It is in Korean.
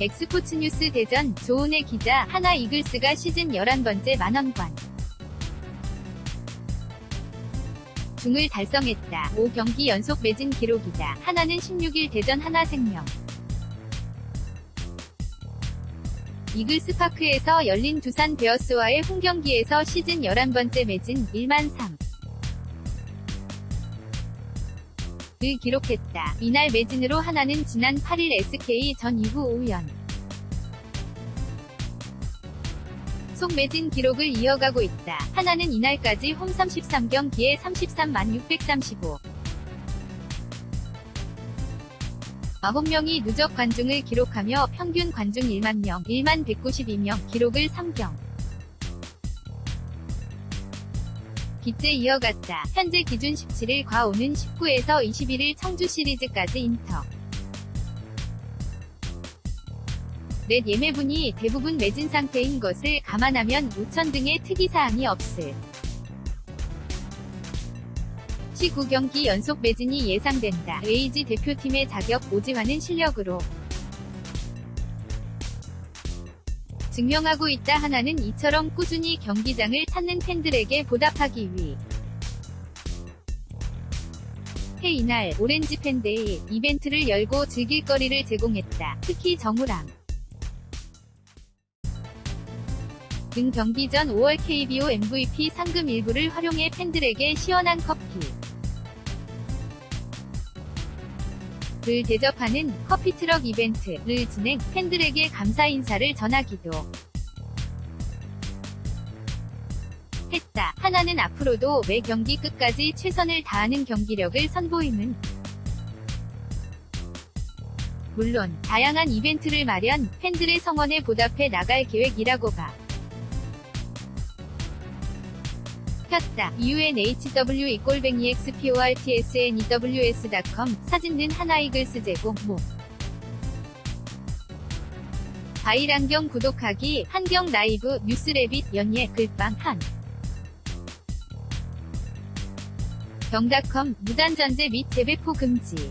엑스포츠 뉴스 대전 조은혜 기자 하나 이글스가 시즌 11번째 만원권 중을 달성했다. 5경기 연속 매진 기록이다. 하나는 16일 대전 하나생명 이글스 파크에서 열린 두산 베어스와의 홈경기에서 시즌 11번째 매진 1만 3. 을 기록했다. 이날 매진으로 하나는 지난 8일 SK 전 이후 5연 속 매진 기록을 이어가고 있다. 하나는 이날까지 홈 33경기에 33만 635. 9명이 누적 관중을 기록하며 평균 관중 1만 명, 1만 192명 기록을 3경. 기째 이어갔다. 현재 기준 17일 과오는 19에서 21일 청주 시리즈까지 인터. 넷 예매분이 대부분 매진 상태인 것을 감안하면 5천 등의 특이사항이 없을. 시 9경기 연속 매진이 예상된다. 레이지 대표팀의 자격 오지환은 실력으로 증명하고 있다 하나는 이처럼 꾸준히 경기장을 찾는 팬들에게 보답하기 위. 해 이날 오렌지 팬데이 이벤트를 열고 즐길 거리를 제공했다. 특히 정우람 등 경기 전 5월 KBO MVP 상금 일부를 활용해 팬들에게 시원한 커피 를 대접하는 커피트럭 이벤트를 진행, 팬들에게 감사 인사를 전하기도 했다. 하나는 앞으로도 매 경기 끝까지 최선을 다하는 경기력을 선보임은 물론 다양한 이벤트를 마련, 팬들의 성원에 보답해 나갈 계획이라고 봐. 켰다. unhw 이꼴뱅이 xportsnews.com 사진는 하나이글스 제공 모 바이란경 구독하기 한경 라이브 뉴스레빗 연예 글빵 한. 경닷컴 무단전제 및 재배포 금지